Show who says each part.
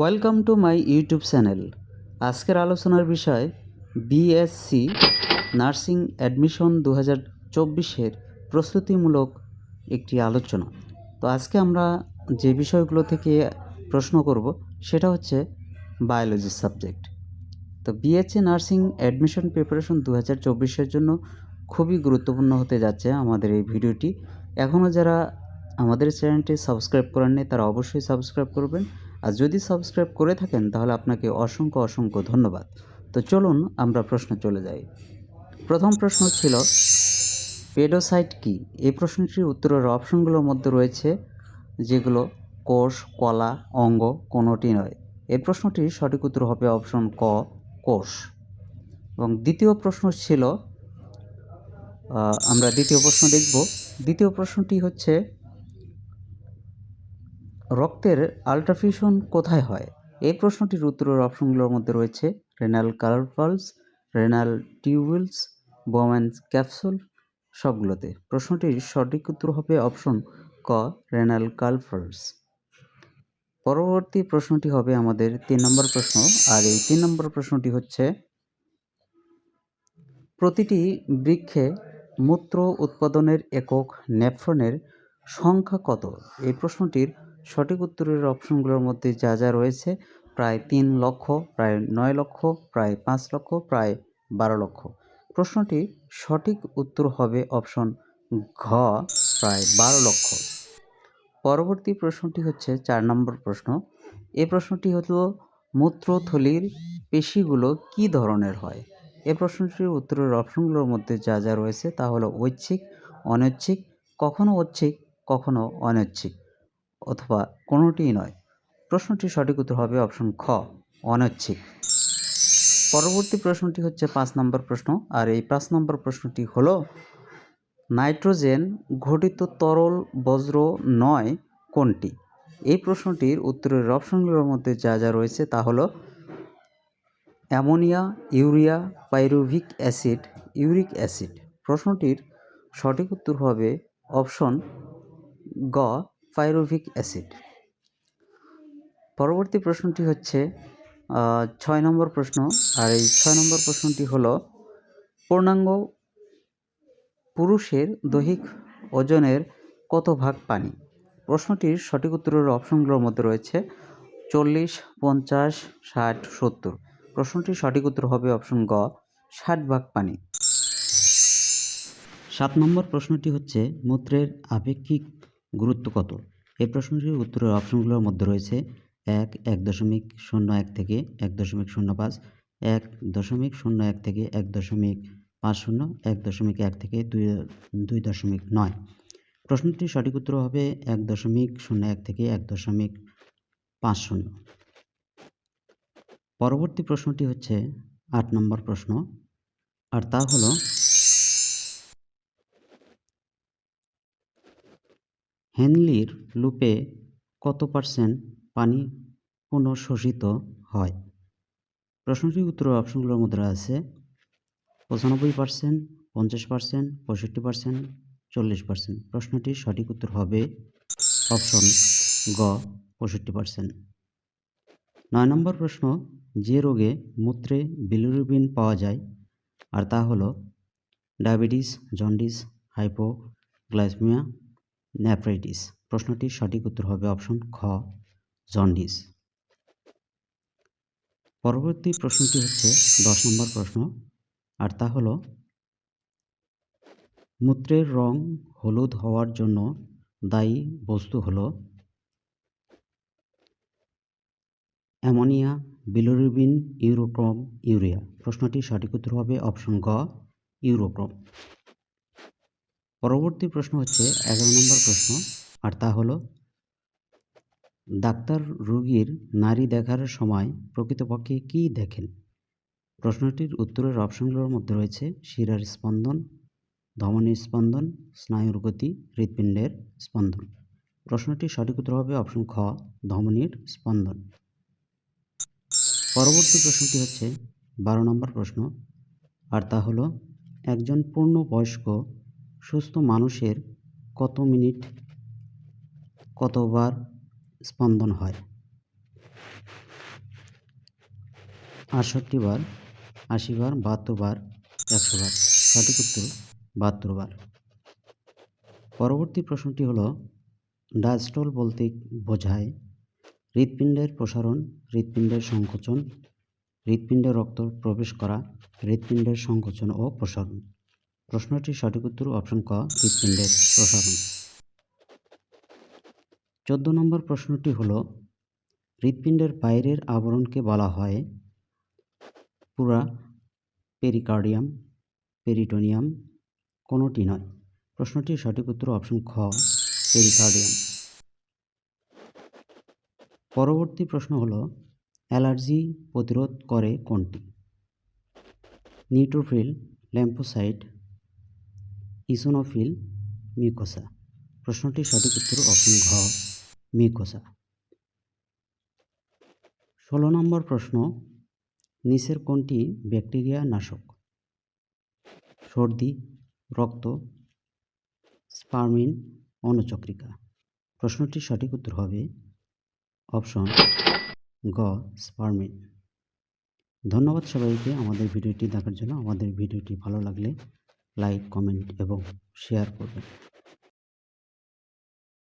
Speaker 1: Welcome to my YouTube channel আজকের আলোচনার বিষয় বিএসসি নার্সিং অ্যাডমিশন দু হাজার চব্বিশের প্রস্তুতিমূলক একটি আলোচনা। তো আজকে আমরা যে বিষয়গুলো থেকে প্রশ্ন করব, সেটা হচ্ছে বায়োলজি সাবজেক্ট তো বিএসসি নার্সিং অ্যাডমিশন প্রিপারেশন দু হাজার চব্বিশের জন্য খুবই গুরুত্বপূর্ণ হতে যাচ্ছে আমাদের এই ভিডিওটি। এখনও যারা আমাদের চ্যানেলটি সাবস্ক্রাইব করেননি, তারা অবশ্যই সাবস্ক্রাইব করবেন। আর যদি সাবস্ক্রাইব করে থাকেন, তাহলে আপনাকে অসংখ্য অসংখ্য ধন্যবাদ। তো চলুন আমরা প্রশ্ন চলে যাই। প্রথম প্রশ্ন ছিল, পেডোসাইট কি? এই প্রশ্নটির উত্তরের অপশনগুলোর মধ্যে রয়েছে, যেগুলো কোষ, কলা, অঙ্গ, কোনোটি নয়। এই প্রশ্নটির সঠিক উত্তর হবে অপশন ক, কোষ। এবং দ্বিতীয় প্রশ্ন ছিল আমরা দ্বিতীয় প্রশ্ন দেখব। দ্বিতীয় প্রশ্নটি হচ্ছে রক্তের আল্ট্রাফিউশন কোথায় হয়? এই প্রশ্নটির উত্তরের অপশনগুলোর মধ্যে রয়েছে renal carpals renal tubules Bowman's capsule সবগুলোতে। প্রশ্নটির সঠিক উত্তর হবে অপশন ক, রেনাল কার্পালস পরবর্তী প্রশ্নটি হবে আমাদের তিন নম্বর প্রশ্ন। আর এই তিন নম্বর প্রশ্নটি হচ্ছে, প্রতিটি বৃক্ষে মূত্র উৎপাদনের একক নেফ্রনের সংখ্যা কত? এই প্রশ্নটির সঠিক উত্তরের অপশনগুলোর মধ্যে যা যা রয়েছে, প্রায় তিন লক্ষ, প্রায় নয় লক্ষ, প্রায় পাঁচ লক্ষ, প্রায় বারো লক্ষ। প্রশ্নটির সঠিক উত্তর হবে অপশন ঘ, প্রায় বারো লক্ষ। পরবর্তী প্রশ্নটি হচ্ছে চার নম্বর প্রশ্ন। এ প্রশ্নটি হলো, মূত্রথলির পেশিগুলো কি ধরনের হয়? এ প্রশ্নটির উত্তরের অপশনগুলোর মধ্যে যা যা রয়েছে তা হলো ঐচ্ছিক, অনৈচ্ছিক, কখনো ঐচ্ছিক, কখনো অনৈচ্ছিক। অথবা কোনোটিই নয়। প্রশ্নটির সঠিক উত্তর হবে অপশন খ, অনৈচ্ছিক। পরবর্তী প্রশ্নটি হচ্ছে পাঁচ নম্বর প্রশ্ন, আর এই পাঁচ নম্বর প্রশ্নটি হলো, নাইট্রোজেন ঘটিত তরল বজ্র নয় কোনটি? এই প্রশ্নটির উত্তরের অপশনগুলোর মধ্যে যা যা রয়েছে তা হলো, ammonia, urea, pyruvic acid, uric acid. প্রশ্নটির সঠিক উত্তর হবে অপশন গ পাইরুভিক অ্যাসিড। পরবর্তী প্রশ্নটি হচ্ছে ছয় নম্বর প্রশ্ন। আর এই ছয় নম্বর প্রশ্নটি হলো, পূর্ণাঙ্গ পুরুষের দৈহিক ওজনের কত ভাগ পানি? প্রশ্নটির সঠিক উত্তরের অপশনগুলোর মধ্যে রয়েছে, চল্লিশ, পঞ্চাশ, ষাট, সত্তর। প্রশ্নটির সঠিক উত্তর হবে অপশন গ, ষাট ভাগ পানি। সাত নম্বর প্রশ্নটি হচ্ছে, মূত্রের আপেক্ষিক গুরুত্ব কত? এই প্রশ্নটির উত্তরের অপশনগুলোর মধ্যে রয়েছে এক এক দশমিক শূন্য এক থেকে এক দশমিক শূন্য পাঁচ, এক দশমিক শূন্য এক থেকে এক দশমিক পাঁচ শূন্য, এক দশমিক এক থেকে দুই দুই দশমিক নয়। প্রশ্নটির সঠিক উত্তর হবে এক দশমিক শূন্য এক থেকে এক দশমিক পাঁচ শূন্য। পরবর্তী প্রশ্নটি হচ্ছে আট নম্বর প্রশ্ন, আর তা হলো হেনলির লুপে কত পার্সেন্ট পানি পুনঃশোষিত হয়? প্রশ্নটির উত্তর অপশনগুলোর মধ্যে আছে পঁচানব্বই পার্সেন্ট, পঞ্চাশ পার্সেন্ট, পঁয়ষট্টি পার্সেন্ট, চল্লিশ পার্সেন্ট। প্রশ্নটির সঠিক উত্তর হবে অপশন গ, পঁয়ষট্টি পার্সেন্ট। নয় নম্বর প্রশ্ন, যে রোগে মূত্রে বিলিরুবিন পাওয়া যায়, আর তা হলো ডায়াবেটিস, জন্ডিস, হাইপোগ্লাইসমিয়া নেফ্রাইটিস প্রশ্নটির সঠিক উত্তর হবে অপশন খ, জন্ডিস। পরবর্তী প্রশ্নটি হচ্ছে দশ নম্বর প্রশ্ন, আর তা হলো, মূত্রের রং হলুদ হওয়ার জন্য দায়ী বস্তু হলো অ্যামোনিয়া, বিলোরুবিন, ইউরোক্রোম, ইউরিয়া। প্রশ্নটির সঠিক উত্তর হবে অপশন গ, ইউরোক্রোম। পরবর্তী প্রশ্ন হচ্ছে এগারো নম্বর প্রশ্ন, আর তা হলো, ডাক্তার রোগীর নারী দেখার সময় প্রকৃতপক্ষে কী দেখেন? প্রশ্নটির উত্তরের অপশনগুলোর মধ্যে রয়েছে শিরার স্পন্দন, ধমনীর স্পন্দন, স্নায়ুর গতি, হৃৎপিণ্ডের স্পন্দন। প্রশ্নটির সঠিক উত্তর হবে অপশন খ, ধমনীর স্পন্দন। পরবর্তী প্রশ্নটি হচ্ছে বারো নম্বর প্রশ্ন, আর তা হলো, একজন পূর্ণবয়স্ক সুস্থ মানুষের কত মিনিট কতবার স্পন্দন হয়? আটষট্টি বার আশি বার বাহাত্তর বার একশো বার সঠিক উত্তর বাহাত্তর বার পরবর্তী প্রশ্নটি হলো ডায়াস্টল বলতে বোঝায় হৃৎপিণ্ডের প্রসারণ, হৃৎপিণ্ডের সংকোচন, হৃৎপিণ্ডে রক্ত প্রবেশ করা, হৃৎপিণ্ডের সংকোচন ও প্রসারণ। প্রশ্নটির সঠিক উত্তর অপশন ক, হৃৎপিণ্ডের প্রসারণ। চোদ্দ নম্বর প্রশ্নটি হল, হৃৎপিণ্ডের বাইরের আবরণকে বলা হয় পুরা পেরিকার্ডিয়াম, পেরিটোনিয়াম, কোনোটি নয়। প্রশ্নটির সঠিক উত্তর অপশন খ, পেরিকার্ডিয়াম। পরবর্তী প্রশ্ন হল, অ্যালার্জি প্রতিরোধ করে কোনটি? Neutrophil, lymphocyte eosinophil mucosa. প্রশ্নটির সঠিক উত্তর অপশন ঘ, মিউকোসা। ষোলো নম্বর প্রশ্ন, নিচের কোনটি ব্যাকটেরিয়া নাশক? সর্দি, রক্ত, স্পারমিন অনুচক্রিকা প্রশ্নটির সঠিক উত্তর হবে অপশন গ, স্পারমিন। ধন্যবাদ সবাইকে আমাদের ভিডিওটি দেখার জন্য। আমাদের ভিডিওটি ভালো লাগলে লাইক কমেন্ট এবং শেয়ার করবেন।